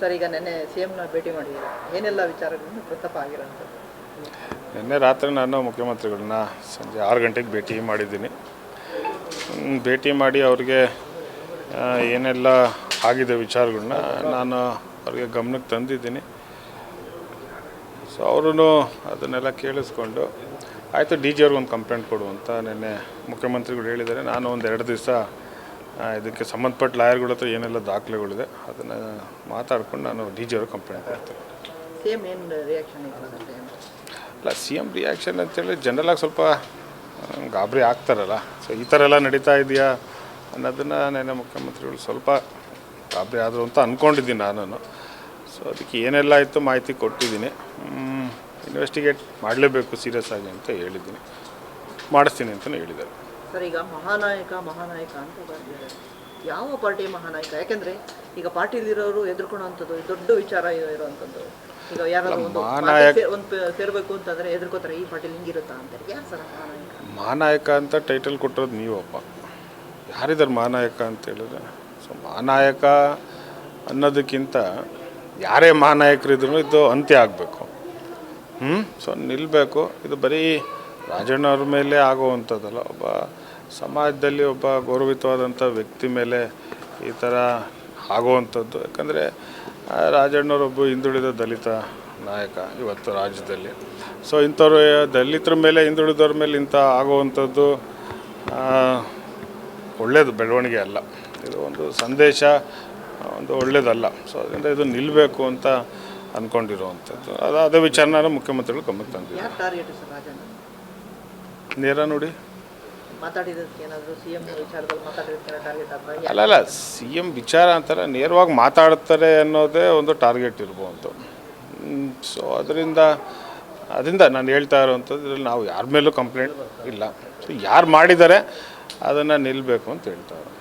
Sir, ಈಗ ನೆನ್ನೆ C ಎಮ್ನ ಭೇಟಿ ಮಾಡಿದ್ದೀರಾ ಏನೆಲ್ಲ ವಿಚಾರಗಳನ್ನು ಪ್ರಸ್ತಾಪ ಆಗಿರೋಂಥದ್ದು? ನಿನ್ನೆ ರಾತ್ರಿ ನಾನು ಮುಖ್ಯಮಂತ್ರಿಗಳನ್ನ ಸಂಜೆ ಆರು ಗಂಟೆಗೆ ಭೇಟಿ ಮಾಡಿದ್ದೀನಿ. ಭೇಟಿ ಮಾಡಿ ಅವ್ರಿಗೆ ಏನೆಲ್ಲ ಆಗಿದೆ ವಿಚಾರಗಳನ್ನ ನಾನು ಅವ್ರಿಗೆ ಗಮನಕ್ಕೆ ತಂದಿದ್ದೀನಿ. ಸೊ ಅವರು ಅದನ್ನೆಲ್ಲ ಕೇಳಿಸ್ಕೊಂಡು, ಆಯಿತು, ಡಿ ಜಿ ಅವ್ರಿಗೆ ಒಂದು ಕಂಪ್ಲೇಂಟ್ ಕೊಡು ಅಂತ ನಿನ್ನೆ ಮುಖ್ಯಮಂತ್ರಿಗಳು ಹೇಳಿದ್ದಾರೆ. ನಾನು ಒಂದು ಎರಡು ದಿವಸ ಇದಕ್ಕೆ ಸಂಬಂಧಪಟ್ಟ ಲಾಯರ್ಗಳ ಹತ್ರ ಏನೆಲ್ಲ ದಾಖಲೆಗಳಿದೆ ಅದನ್ನು ಮಾತಾಡ್ಕೊಂಡು ನಾನು ಡಿ ಜಿ ಅವರು ಕಂಪ್ಲೇಂಟ್ ಮಾಡ್ತೇನೆ ಅಲ್ಲ ಸಿ ಎಂ ರಿಯಾಕ್ಷನ್ ಅಂತೇಳಿ ಜನರಲಾಗಿ ಸ್ವಲ್ಪ ಗಾಬರಿ ಆಗ್ತಾರಲ್ಲ. ಸೊ ಈ ಥರ ಎಲ್ಲ ನಡೀತಾ ಇದೆಯಾ ಅನ್ನೋದನ್ನು ನೆನ್ನೆ ಮುಖ್ಯಮಂತ್ರಿಗಳು ಸ್ವಲ್ಪ ಗಾಬರಿ ಆದರು ಅಂತ ಅಂದ್ಕೊಂಡಿದ್ದೀನಿ ನಾನು ಸೊ ಅದಕ್ಕೆ ಏನೆಲ್ಲ ಆಯಿತು ಮಾಹಿತಿ ಕೊಟ್ಟಿದ್ದೀನಿ. ಇನ್ವೆಸ್ಟಿಗೇಟ್ ಮಾಡಲೇಬೇಕು ಸೀರಿಯಸ್ ಆಗಿ ಅಂತ ಹೇಳಿದ್ದೀನಿ. ಮಾಡಿಸ್ತೀನಿ ಅಂತಲೂ ಹೇಳಿದ್ದಾರೆ. ಸರ್ ಈಗ ಮಹಾನಾಯಕ ಮಹಾನಾಯಕ ಅಂತ ಬರ್ತಿದ್ದಾರೆ ಯಾವ ಪಾರ್ಟಿ ಮಹಾನಾಯಕ? ಯಾಕೆಂದ್ರೆ ಈಗ ಪಾರ್ಟಿಲಿರೋರು ಎದುರ್ಕೊಳ್ಳೋಂಥದ್ದು ದೊಡ್ಡ ವಿಚಾರ ಇರೋವಂಥದ್ದು ಈಗ ಯಾರಾದ್ರೂ ಒಂದು ಮಹಾನಾಯಕ- ಒಂದು ಸೇರಬೇಕು ಸೇರ್ಬೇಕು ಅಂತಂದ್ರೆ ಎದುರ್ಕೋತಾರೆ ಈ ಪಾರ್ಟಿಲಿ ಹಿಂಗಿರುತ್ತಾ ಅಂತ ಯಾರು ಸರ್ ಮಹಾನಾಯಕ? ಮಹಾನಾಯಕ ಅಂತ ಟೈಟಲ್ ಕೊಟ್ಟಿರೋದು ನೀವಪ್ಪ. ಯಾರಿದ್ದಾರೆ ಮಹಾನಾಯಕ ಅಂತ ಹೇಳಿದ್ರೆ? ಸೊ ಮಹಾನಾಯಕ ಅನ್ನೋದಕ್ಕಿಂತ ಯಾರೇ ಮಹಾನಾಯಕರಿದ್ರು ಇದು ಅಂತ್ಯ ಆಗಬೇಕು. ಹ್ಞೂ ಸೊ ನಿಲ್ಲಬೇಕು ಇದು ಬರೀ ರಾಜಣ್ಣವ್ರ ಮೇಲೆ ಆಗುವಂಥದ್ದಲ್ಲ, ಒಬ್ಬ ಸಮಾಜದಲ್ಲಿ ಒಬ್ಬ ಗೌರವಿತವಾದಂಥ ವ್ಯಕ್ತಿ ಮೇಲೆ ಈ ಥರ ಆಗುವಂಥದ್ದು. ಯಾಕಂದರೆ ರಾಜಣ್ಣವರೊಬ್ಬ ಹಿಂದುಳಿದ ದಲಿತ ನಾಯಕ ಇವತ್ತು ರಾಜ್ಯದಲ್ಲಿ. ಸೊ ಇಂಥವ್ರು ದಲಿತರ ಮೇಲೆ, ಹಿಂದುಳಿದವ್ರ ಮೇಲೆ ಇಂಥ ಆಗುವಂಥದ್ದು ಒಳ್ಳೆಯದು ಬೆಳವಣಿಗೆ ಅಲ್ಲ. ಇದು ಒಂದು ಸಂದೇಶ, ಒಂದು ಒಳ್ಳೆಯದಲ್ಲ ಸೊ ಅದರಿಂದ ಇದು ನಿಲ್ಲಬೇಕು ಅಂತ ಅಂದ್ಕೊಂಡಿರುವಂಥದ್ದು ಅದು ಅದೇ ವಿಚಾರನ ಮುಖ್ಯಮಂತ್ರಿಗಳು ಗಮನಕ್ಕೆ ತಂದಿದ್ದೆ ಟಾರ್ಗೆಟ್ ನೋಡಿ. ಅಲ್ಲ ಅಲ್ಲ ಸಿ ಎಂ ವಿಚಾರ ಅಂತಾರೆ ನೇರವಾಗಿ ಮಾತಾಡ್ತಾರೆ ಅನ್ನೋದೇ ಒಂದು ಟಾರ್ಗೆಟ್ ಇರ್ಬೋದು. ಸೊ ಅದರಿಂದ ಅದರಿಂದ ನಾನು ಹೇಳ್ತಾ ಇರೋವಂಥದ್ದು ಇದ್ರಲ್ಲಿ ನಾವು ಯಾರ ಮೇಲೂ ಕಂಪ್ಲೇಂಟ್ ಇಲ್ಲ. ಸೊ ಯಾರು ಮಾಡಿದ್ದಾರೆ ಅದನ್ನು ನಿಲ್ಲಬೇಕು ಅಂತ ಹೇಳ್ತಾ ಇರೋದು.